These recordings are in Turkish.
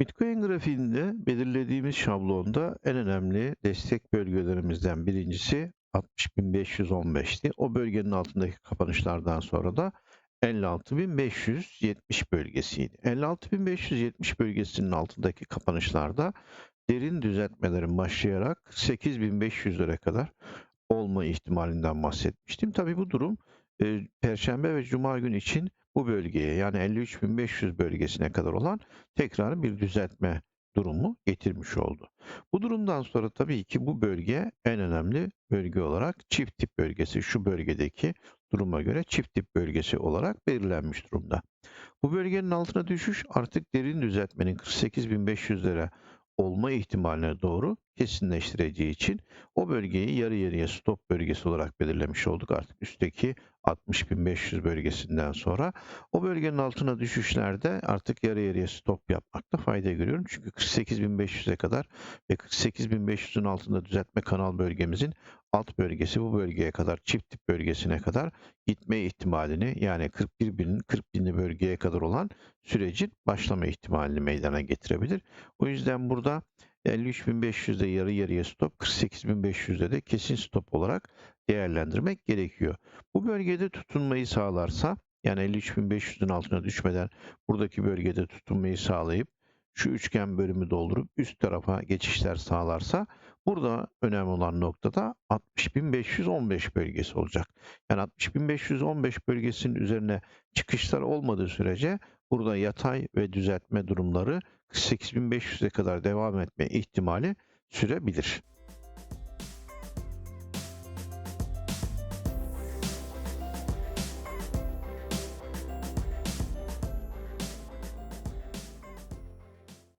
Bitcoin grafiğinde belirlediğimiz şablonda en önemli destek bölgelerimizden birincisi 60.515'ti. O bölgenin altındaki kapanışlardan sonra da 56.570 bölgesiydi. 56.570 bölgesinin altındaki kapanışlarda derin düzeltmelerin başlayarak 8.500'lere kadar olma ihtimalinden bahsetmiştim. Tabii bu durum e, Perşembe ve Cuma gün için bu bölgeye yani 53.500 bölgesine kadar olan tekrar bir düzeltme durumu getirmiş oldu. Bu durumdan sonra tabii ki bu bölge en önemli bölge olarak çift tip bölgesi şu bölgedeki duruma göre çift tip bölgesi olarak belirlenmiş durumda. Bu bölgenin altına düşüş artık derin düzeltmenin 48.500'lere olma ihtimaline doğru kesinleştireceği için o bölgeyi yarı yarıya stop bölgesi olarak belirlemiş olduk artık üstteki 60.500 bölgesinden sonra. O bölgenin altına düşüşlerde artık yarı yarıya stop yapmakta fayda görüyorum. Çünkü 48.500'e kadar ve 48.500'ün altında düzeltme kanal bölgemizin alt bölgesi bu bölgeye kadar çift tip bölgesine kadar gitme ihtimalini yani 41 binin 40 binli bölgeye kadar olan sürecin başlama ihtimalini meydana getirebilir. O yüzden burada 53.500'de yarı yarıya stop, 48.500'de de kesin stop olarak değerlendirmek gerekiyor. Bu bölgede tutunmayı sağlarsa yani 53.500'ün altına düşmeden buradaki bölgede tutunmayı sağlayıp şu üçgen bölümü doldurup üst tarafa geçişler sağlarsa burada önemli olan noktada 60.515 bölgesi olacak. Yani 60.515 bölgesinin üzerine çıkışlar olmadığı sürece burada yatay ve düzeltme durumları 48.500'e kadar devam etme ihtimali sürebilir.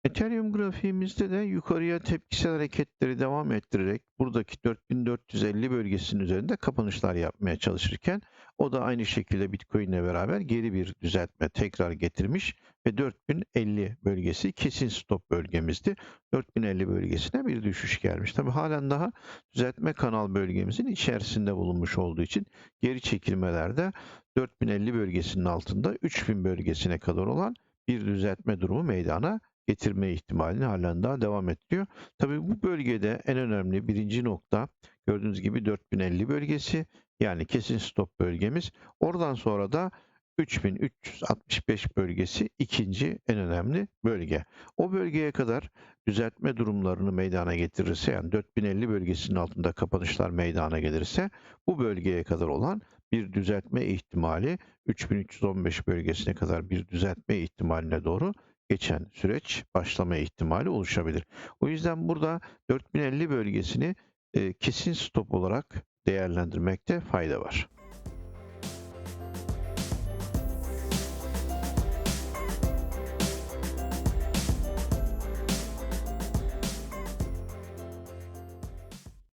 Ethereum grafiğimizde de yukarıya tepkisel hareketleri devam ettirerek buradaki 4450 bölgesinin üzerinde kapanışlar yapmaya çalışırken o da aynı şekilde Bitcoin ile beraber geri bir düzeltme tekrar getirmiş ve 4050 bölgesi kesin stop bölgemizdi. 4050 bölgesine bir düşüş gelmiş. Tabi halen daha düzeltme kanal bölgemizin içerisinde bulunmuş olduğu için geri çekilmelerde 4050 bölgesinin altında 3000 bölgesine kadar olan bir düzeltme durumu meydana getirme ihtimalini halen daha devam ettiriyor. Tabii bu bölgede en önemli birinci nokta gördüğünüz gibi 4050 bölgesi yani kesin stop bölgemiz. Oradan sonra da 3365 bölgesi ikinci en önemli bölge. O bölgeye kadar düzeltme durumlarını meydana getirirse yani 4050 bölgesinin altında kapanışlar meydana gelirse bu bölgeye kadar olan bir düzeltme ihtimali 3315 bölgesine kadar bir düzeltme ihtimaline doğru geçen süreç başlama ihtimali oluşabilir. O yüzden burada 4050 bölgesini e, kesin stop olarak değerlendirmekte fayda var.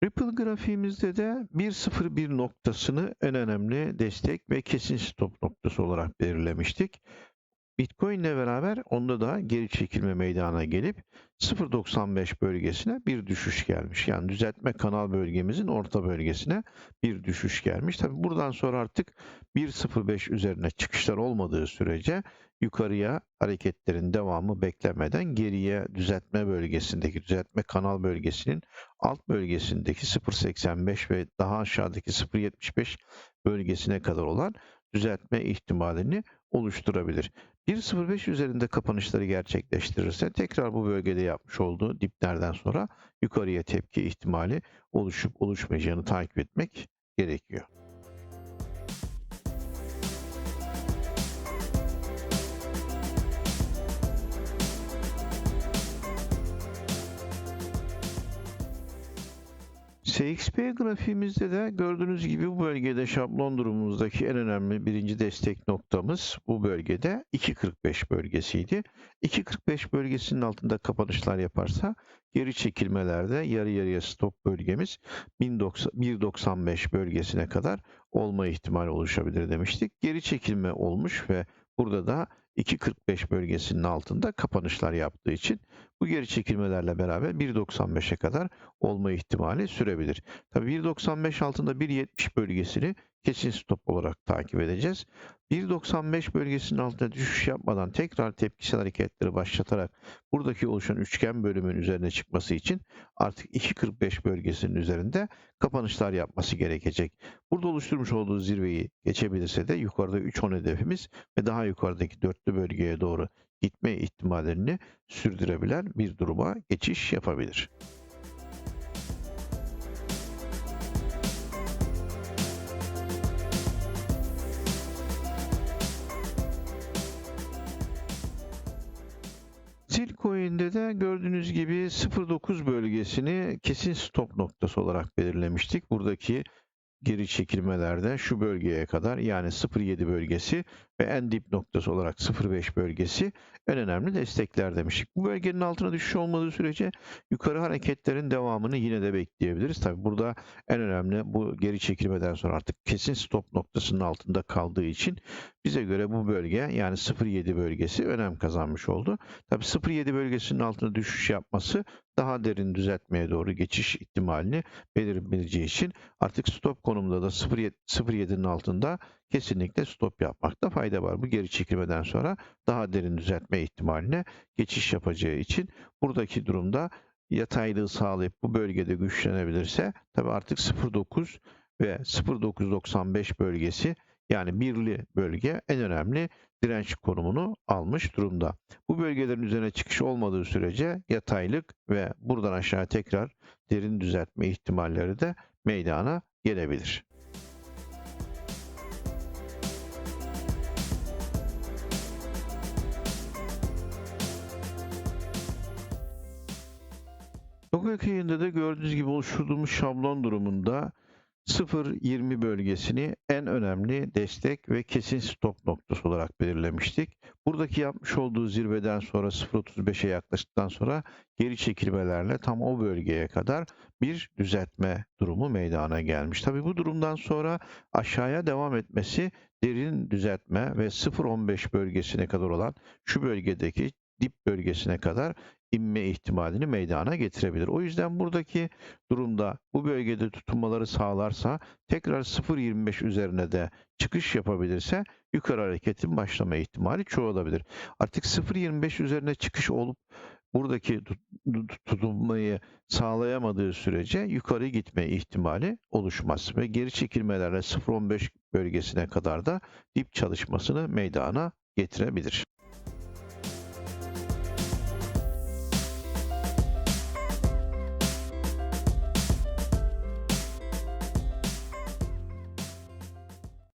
Ripple grafiğimizde de 1.01 noktasını en önemli destek ve kesin stop noktası olarak belirlemiştik. Bitcoin ile beraber onda da geri çekilme meydana gelip 0.95 bölgesine bir düşüş gelmiş. Yani düzeltme kanal bölgemizin orta bölgesine bir düşüş gelmiş. Tabi buradan sonra artık 1.05 üzerine çıkışlar olmadığı sürece yukarıya hareketlerin devamı beklemeden geriye düzeltme bölgesindeki düzeltme kanal bölgesinin alt bölgesindeki 0.85 ve daha aşağıdaki 0.75 bölgesine kadar olan düzeltme ihtimalini oluşturabilir. 1.05 üzerinde kapanışları gerçekleştirirse tekrar bu bölgede yapmış olduğu diplerden sonra yukarıya tepki ihtimali oluşup oluşmayacağını takip etmek gerekiyor. SXP grafiğimizde de gördüğünüz gibi bu bölgede şablon durumumuzdaki en önemli birinci destek noktamız bu bölgede 2.45 bölgesiydi. 2.45 bölgesinin altında kapanışlar yaparsa geri çekilmelerde yarı yarıya stop bölgemiz 1.95 bölgesine kadar olma ihtimali oluşabilir demiştik. Geri çekilme olmuş ve burada da 2.45 bölgesinin altında kapanışlar yaptığı için bu geri çekilmelerle beraber 1.95'e kadar olma ihtimali sürebilir. Tabii 1.95 altında 1.70 bölgesini kesin stop olarak takip edeceğiz. 1.95 bölgesinin altına düşüş yapmadan tekrar tepkisel hareketleri başlatarak buradaki oluşan üçgen bölümün üzerine çıkması için artık 2.45 bölgesinin üzerinde kapanışlar yapması gerekecek. Burada oluşturmuş olduğu zirveyi geçebilirse de yukarıda 3.10 hedefimiz ve daha yukarıdaki dörtlü bölgeye doğru gitme ihtimallerini sürdürebilen bir duruma geçiş yapabilir. Silcoin'de de gördüğünüz gibi 0.9 bölgesini kesin stop noktası olarak belirlemiştik. Buradaki geri çekilmelerde şu bölgeye kadar yani 0.7 bölgesi ve en dip noktası olarak 0.5 bölgesi en önemli destekler demiştik. Bu bölgenin altına düşüş olmadığı sürece yukarı hareketlerin devamını yine de bekleyebiliriz. Tabi burada en önemli bu geri çekilmeden sonra artık kesin stop noktasının altında kaldığı için bize göre bu bölge yani 0.7 bölgesi önem kazanmış oldu. Tabi 0.7 bölgesinin altına düşüş yapması daha derin düzeltmeye doğru geçiş ihtimalini belirleyeceği için artık stop konumunda da 0.7'nin altında kesinlikle stop yapmakta fayda var. Bu geri çekilmeden sonra daha derin düzeltme ihtimaline geçiş yapacağı için buradaki durumda yataylığı sağlayıp bu bölgede güçlenebilirse tabi artık 0.9 ve 0.995 bölgesi yani birli bölge en önemli direnç konumunu almış durumda. Bu bölgelerin üzerine çıkış olmadığı sürece yataylık ve buradan aşağı tekrar derin düzeltme ihtimalleri de meydana gelebilir. Tokyo yayında da gördüğünüz gibi oluşturduğumuz şablon durumunda 0.20 bölgesini en önemli destek ve kesin stop noktası olarak belirlemiştik. Buradaki yapmış olduğu zirveden sonra 0.35'e yaklaştıktan sonra geri çekilmelerle tam o bölgeye kadar bir düzeltme durumu meydana gelmiş. Tabi bu durumdan sonra aşağıya devam etmesi derin düzeltme ve 0.15 bölgesine kadar olan şu bölgedeki dip bölgesine kadar inme ihtimalini meydana getirebilir. O yüzden buradaki durumda bu bölgede tutunmaları sağlarsa tekrar 0.25 üzerine de çıkış yapabilirse yukarı hareketin başlama ihtimali çoğalabilir. Artık 0.25 üzerine çıkış olup buradaki tutunmayı sağlayamadığı sürece yukarı gitme ihtimali oluşmaz ve geri çekilmelerle 0.15 bölgesine kadar da dip çalışmasını meydana getirebilir.